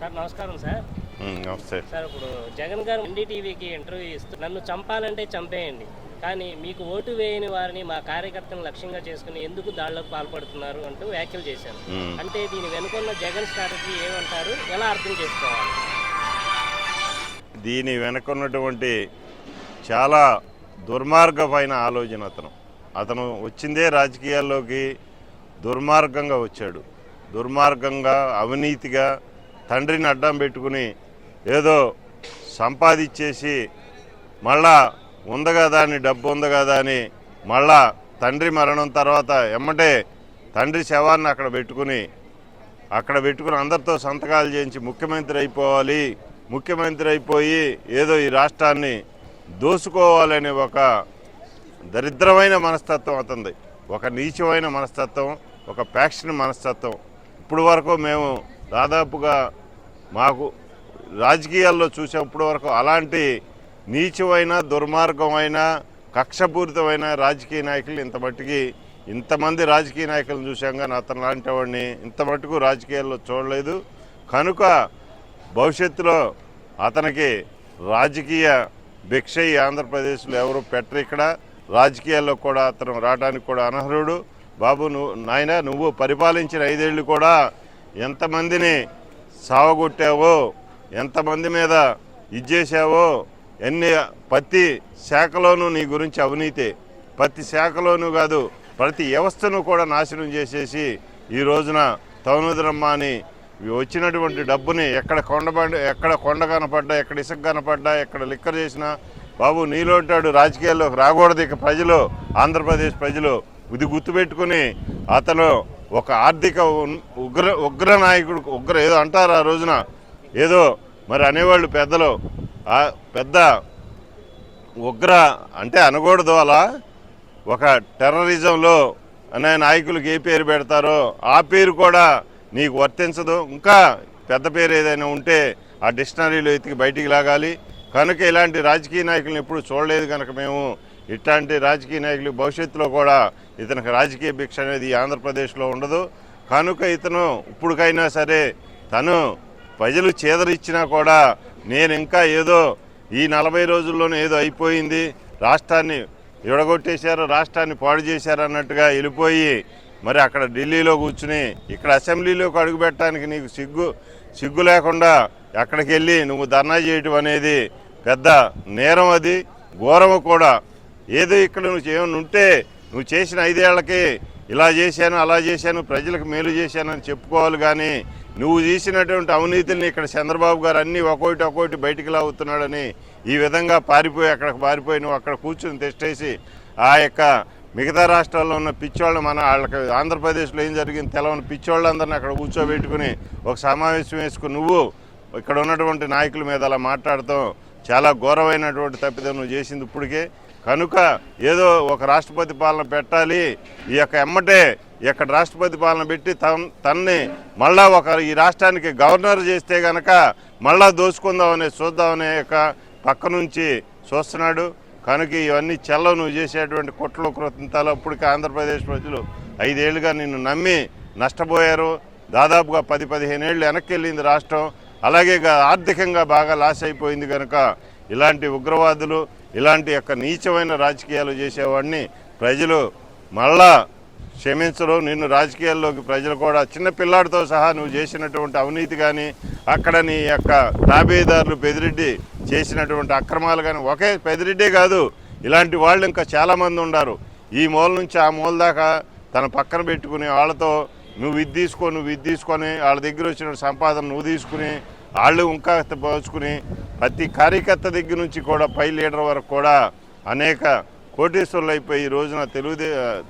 Sir నమస్కారం sir. నమస్తే. Sir ఇప్పుడు జగన్ గారు ఎన్డీటీవీకి ఇంటర్వ్యూ ఇస్తూ నన్ను చంపాలంటే చంపేయండి. కానీ మీకు ఓటు వేయని వారిని మా కార్యకర్తలను లక్ష్యంగా చేసుకుని ఎందుకు దాడులకు పాల్పడుతున్నారు అంటూ వ్యాఖ్యలు చేశారు. అంటే దీని వెనుకున్న జగన్ స్ట్రాటజీ ఏమంటారు? ఎలా అర్థం చేసుకోవాలి? దీని వెనకున్నటువంటి చాలా దుర్మార్గమైన ఆలోచన అతను. అతను వచ్చిందే రాజకీయాల్లోకి దుర్మార్గంగా వచ్చాడు. దుర్మార్గంగా అవినీతిగా తండ్రిని అడ్డం పెట్టుకుని ఏదో సంపాదించేసి మళ్ళా ఉంది కదా అని డబ్బు ఉంది కదా అని మళ్ళా తండ్రి మరణం తర్వాత ఎమ్మటే తండ్రి శవాన్ని అక్కడ పెట్టుకుని అక్కడ పెట్టుకుని అందరితో సంతకాలు చేయించి ముఖ్యమంత్రి అయిపోవాలి. ముఖ్యమంత్రి అయిపోయి ఏదో ఈ రాష్ట్రాన్ని దోసుకోవాలనే ఒక దరిద్రమైన మనస్తత్వం అతనిది. ఒక నీచమైన మనస్తత్వం ఒక ప్యాక్షన్ మనస్తత్వం. ఇప్పుడు వరకు మేము దాదాపుగా మాకు రాజకీయాల్లో చూసాం ఇప్పటి వరకు అలాంటి నీచమైన దుర్మార్గమైన కక్షపూరితమైన రాజకీయ నాయకులు ఇంత మట్టుకి ఇంతమంది రాజకీయ నాయకులను చూశాంగా కానీ అతను లాంటి వాడిని ఇంత మట్టుకు రాజకీయాల్లో చూడలేదు. కనుక భవిష్యత్తులో అతనికి రాజకీయ భిక్ష ఈ ఆంధ్రప్రదేశ్లో ఎవరు పెట్టరు ఇక్కడ. రాజకీయాల్లో కూడా అతను రావడానికి కూడా అనర్హుడు. బాబు నువ్వు నాయన నువ్వు పరిపాలించిన ఐదేళ్ళు కూడా ఎంతమందిని సావగొట్టావో ఎంతమంది మీద ఇచ్చేసావో ఎన్ని ప్రతి శాఖలోనూ నీ గురించి అవినీతి. ప్రతి శాఖలోనూ కాదు ప్రతి వ్యవస్థను కూడా నాశనం చేసేసి ఈ రోజున తౌనుదరమ్మ అని వచ్చినటువంటి డబ్బుని ఎక్కడ కొండబడి ఎక్కడ కొండ కనపడ్డా ఎక్కడ ఇసుక కనపడ్డా ఎక్కడ లిక్కర్ చేసినా బాబు నీలోంటాడు రాజకీయాల్లోకి రాకూడదు ఇక ప్రజలు ఆంధ్రప్రదేశ్ ప్రజలు. ఇది గుర్తుపెట్టుకుని అతను ఒక ఆర్థిక ఉగ్ర ఉగ్ర నాయకుడు ఉగ్ర ఏదో అంటారు ఆ రోజున. ఏదో మరి అనేవాళ్ళు పెద్దలు. ఆ పెద్ద ఉగ్ర అంటే అనకూడదు అలా. ఒక టెర్రరిజంలో అనే నాయకులకు ఏ పేరు పెడతారో ఆ పేరు కూడా నీకు వర్తించదు. ఇంకా పెద్ద పేరు ఏదైనా ఉంటే ఆ డిక్షనరీలో ఎతికి బయటికి లాగాలి. కనుక ఇలాంటి రాజకీయ నాయకులను ఎప్పుడు చూడలేదు కనుక మేము ఇట్లాంటి రాజకీయ నాయకులు భవిష్యత్తులో కూడా ఇతనికి రాజకీయ భిక్ష అనేది ఆంధ్రప్రదేశ్లో ఉండదు. కనుక ఇతను ఇప్పుడుకైనా సరే తను ప్రజలు చేదరిచ్చినా కూడా నేను ఇంకా ఏదో ఈ నలభై రోజుల్లోనే ఏదో అయిపోయింది. రాష్ట్రాన్ని విడగొట్టేశారు రాష్ట్రాన్ని పాడు చేశారు అన్నట్టుగా వెళ్ళిపోయి మరి అక్కడ ఢిల్లీలో కూర్చుని ఇక్కడ అసెంబ్లీలోకి అడుగుపెట్టడానికి నీకు సిగ్గు సిగ్గు లేకుండా అక్కడికి వెళ్ళి నువ్వు ధర్నా చేయటం అనేది పెద్ద నేరం అది. ఘోరము కూడా ఏదో ఇక్కడ నువ్వు ఏమైనా ఉంటే నువ్వు చేసిన ఐదేళ్ళకి ఇలా చేశాను అలా చేశాను ప్రజలకు మేలు చేశాను అని చెప్పుకోవాలి కానీ నువ్వు చేసినటువంటి అవినీతిని ఇక్కడ చంద్రబాబు గారు అన్నీ ఒక్కోటి ఒక్కోటి బయటికి లాగుతున్నాడని ఈ విధంగా పారిపోయి అక్కడికి పారిపోయి నువ్వు అక్కడ కూర్చుని తెస్టేసి ఆ యొక్క మిగతా రాష్ట్రాల్లో ఉన్న పిచ్చోళ్ళు మన వాళ్ళకి ఆంధ్రప్రదేశ్లో ఏం జరిగింది తెలవని పిచ్చోళ్ళందరినీ అక్కడ కూర్చోబెట్టుకుని ఒక సమావేశం వేసుకుని నువ్వు ఇక్కడ ఉన్నటువంటి నాయకుల మీద అలా మాట్లాడతాం చాలా ఘోరమైనటువంటి తప్పిదం నువ్వు చేసింది ఇప్పటికే. కనుక ఏదో ఒక రాష్ట్రపతి పాలన పెట్టాలి. ఈ యొక్క ఎమ్మటే ఇక్కడ రాష్ట్రపతి పాలన పెట్టి తన్ తన్ని మళ్ళా ఒక ఈ రాష్ట్రానికి గవర్నర్ చేస్తే గనక మళ్ళా దోసుకుందామని చూద్దామనే యొక్క పక్క నుంచి చూస్తున్నాడు. కనుక ఇవన్నీ చెల్ల నువ్వు చేసేటువంటి కుట్రలు కృతంతాలు అప్పటికి ఆంధ్రప్రదేశ్ ప్రజలు ఐదేళ్ళుగా నిన్ను నమ్మి నష్టపోయారు. దాదాపుగా పది పదిహేను ఏళ్ళు వెనక్కి వెళ్ళింది రాష్ట్రం. అలాగే ఆర్థికంగా బాగా లాస్ అయిపోయింది కనుక ఇలాంటి ఉగ్రవాదులు ఇలాంటి యొక్క నీచమైన రాజకీయాలు చేసేవాడిని ప్రజలు మళ్ళా క్షమించరు. నిన్ను రాజకీయాల్లోకి ప్రజలు కూడా చిన్న పిల్లాడితో సహా నువ్వు చేసినటువంటి అవినీతి కానీ అక్కడ నీ యొక్క తాబేదారులు పెదిరెడ్డి చేసినటువంటి అక్రమాలు కానీ ఒకే పెదిరెడ్డే కాదు ఇలాంటి వాళ్ళు ఇంకా చాలామంది ఉన్నారు ఈ మూల నుంచి ఆ మూల దాకా తన పక్కన పెట్టుకుని వాళ్ళతో నువ్వు ఇది తీసుకో నువ్వు ఇది తీసుకొని వాళ్ళ దగ్గర వచ్చిన సంపాదన నువ్వు తీసుకుని వాళ్ళు ఇంకా పోచుకుని ప్రతి కార్యకర్త దగ్గర నుంచి కూడా పై లీడర్ వరకు కూడా అనేక కోటేశ్వర్లు అయిపోయి ఈ రోజున తెలుగుదే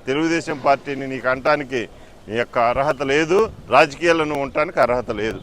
తెలుగుదేశం పార్టీని నీకు అంటానికి నీ యొక్క అర్హత లేదు. రాజకీయాల్లో నువ్వు ఉండటానికి అర్హత లేదు.